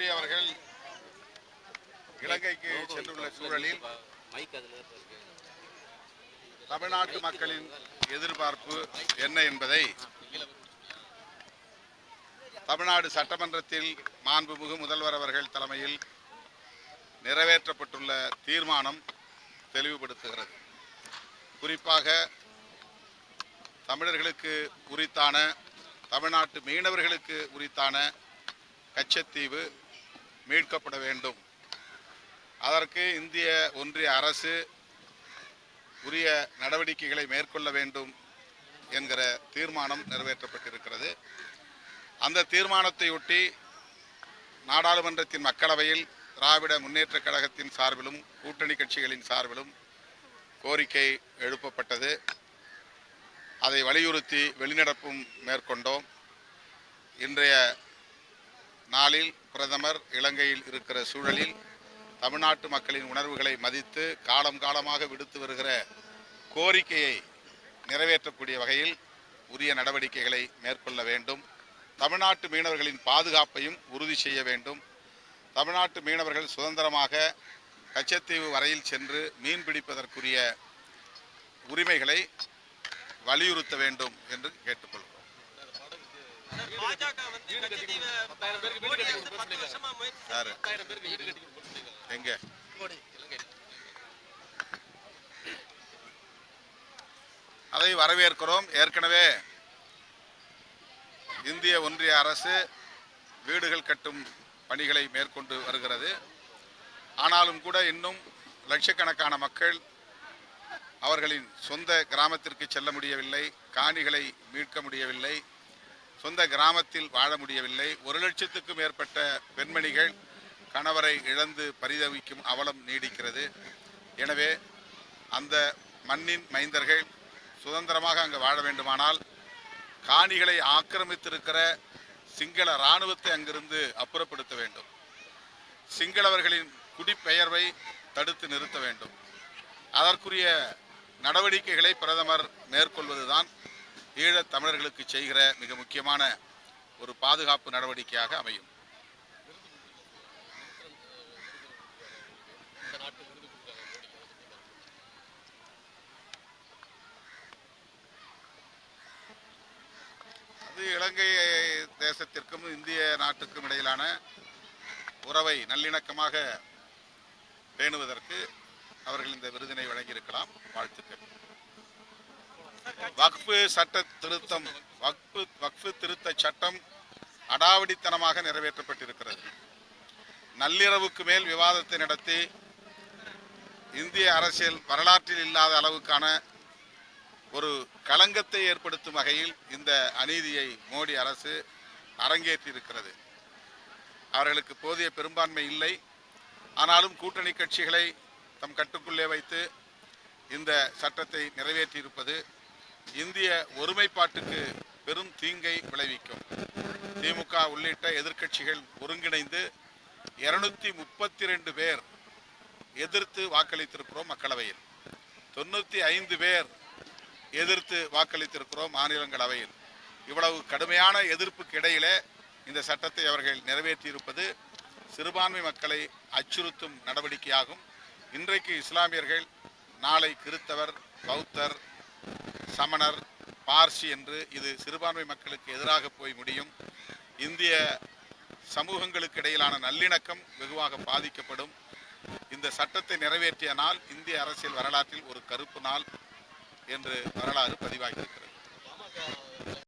மோடி அவர்கள் இலங்கைக்கு சென்றுள்ள சூழலில் தமிழ்நாட்டு மக்களின் எதிர்பார்ப்பு என்ன என்பதை தமிழ்நாடு சட்டமன்றத்தில் மாண்புமிகு முதல்வர் அவர்கள் தலைமையில் நிறைவேற்றப்பட்டுள்ள தீர்மானம் தெளிவுபடுத்துகிறது. குறிப்பாக தமிழர்களுக்கு உரித்தான தமிழ்நாட்டு மீனவர்களுக்கு உரித்தான கச்சத்தீவு மீட்கப்பட வேண்டும். அதற்கு இந்திய ஒன்றிய அரசு உரிய நடவடிக்கைகளை மேற்கொள்ள வேண்டும் என்கிற தீர்மானம் நிறைவேற்றப்பட்டிருக்கிறது. அந்த தீர்மானத்தையொட்டி நாடாளுமன்றத்தின் மக்களவையில் திராவிட முன்னேற்றக் கழகத்தின் சார்பிலும் கூட்டணி கட்சிகளின் சார்பிலும் கோரிக்கை எழுப்பப்பட்டது. அதை வலியுறுத்தி வெளிநடப்பும் மேற்கொண்டோம். இன்றைய நாளில் பிரதமர் இலங்கையில் இருக்கிற சூழலில் தமிழ்நாட்டு மக்களின் உணர்வுகளை மதித்து காலம் காலமாக விடுத்து வருகிற கோரிக்கையை நிறைவேற்றக்கூடிய வகையில் உரிய நடவடிக்கைகளை மேற்கொள்ள வேண்டும். தமிழ்நாட்டு மீனவர்களின் பாதுகாப்பையும் உறுதி செய்ய வேண்டும். தமிழ்நாட்டு மீனவர்கள் சுதந்திரமாக கச்சத்தீவு வரையில் சென்று மீன் பிடிப்பதற்குரிய உரிமைகளை வலியுறுத்த வேண்டும் என்று கேட்டுக்கொள்கிறோம். எங்க? அதை வரவேற்கிறோம். ஏற்கனவே இந்திய ஒன்றிய அரசு வீடுகள் கட்டும் பணிகளை மேற்கொண்டு வருகிறது. ஆனாலும் கூட இன்னும் லட்சக்கணக்கான மக்கள் அவர்களின் சொந்த கிராமத்திற்கு செல்ல முடியவில்லை. காணிகளை மீட்க முடியவில்லை. சொந்த கிராமத்தில் வாழ முடியவில்லை. ஒரு லட்சத்துக்கும் மேற்பட்ட பெண்மணிகள் கணவரை இழந்து பரிதவிக்கும் அவலம் நீடிக்கிறது. எனவே அந்த மண்ணின் மைந்தர்கள் சுதந்திரமாக அங்கு வாழ வேண்டுமானால் காணிகளை ஆக்கிரமித்திருக்கிற சிங்கள இராணுவத்தை அங்கிருந்து அப்புறப்படுத்த வேண்டும். சிங்களவர்களின் குடிப்பெயர்வை தடுத்து நிறுத்த வேண்டும். அதற்குரிய நடவடிக்கைகளை பிரதமர் மேற்கொள்வதுதான் ஈழத் தமிழர்களுக்கு செய்கிற மிக முக்கியமான ஒரு பாதுகாப்பு நடவடிக்கையாக அமையும். அது இலங்கை தேசத்திற்கும் இந்திய நாட்டுக்கும் இடையிலான உறவை நல்லிணக்கமாக பேணுவதற்கு அவர்கள் இந்த விருதினை வழங்கியிருக்கலாம். வாழ்த்துக்கள். வக்ஃபு சட்ட திருத்தம் வக்ஃபு வக்ஃபு திருத்த சட்டம் அடாவடித்தனமாக நிறைவேற்றப்பட்டிருக்கிறது. நள்ளிரவுக்கு மேல் விவாதத்தை நடத்தி இந்திய அரசியல் வரலாற்றில் இல்லாத அளவுக்கான ஒரு களங்கத்தை ஏற்படுத்தும் வகையில் இந்த அநீதியை மோடி அரசு அரங்கேற்றியிருக்கிறது. அவர்களுக்கு போதிய பெரும்பான்மை இல்லை. ஆனாலும் கூட்டணி கட்சிகளை தம் கட்டுக்குள்ளே வைத்து இந்த சட்டத்தை நிறைவேற்றியிருப்பது இந்திய ஒருமைப்பாட்டுக்கு பெரும் தீங்கை விளைவிக்கும். திமுக உள்ளிட்ட எதிர்க்கட்சிகள் ஒருங்கிணைந்து இருநூத்தி முப்பத்தி ரெண்டு பேர் எதிர்த்து வாக்களித்திருக்கிறோம் மக்களவையில். தொண்ணூற்றி ஐந்து பேர் எதிர்த்து வாக்களித்திருக்கிறோம் மாநிலங்களவையில். இவ்வளவு கடுமையான எதிர்ப்புக்கு இடையிலே இந்த சட்டத்தை அவர்கள் நிறைவேற்றியிருப்பது சிறுபான்மை மக்களை அச்சுறுத்தும் நடவடிக்கையாகும். இன்றைக்கு இஸ்லாமியர்கள் நாளை கிறித்தவர் பௌத்தர் சமணர் பார்சி என்று இது சிறுபான்மை மக்களுக்கு எதிராக போய் முடியும். இந்திய சமூகங்களுக்கு இடையிலான நல்லிணக்கம் வெகுவாக பாதிக்கப்படும். இந்த சட்டத்தை நிறைவேற்றிய நாள் இந்திய அரசியல் வரலாற்றில் ஒரு கருப்பு நாள் என்று வரலாறு பதிவாகியிருக்கிறது.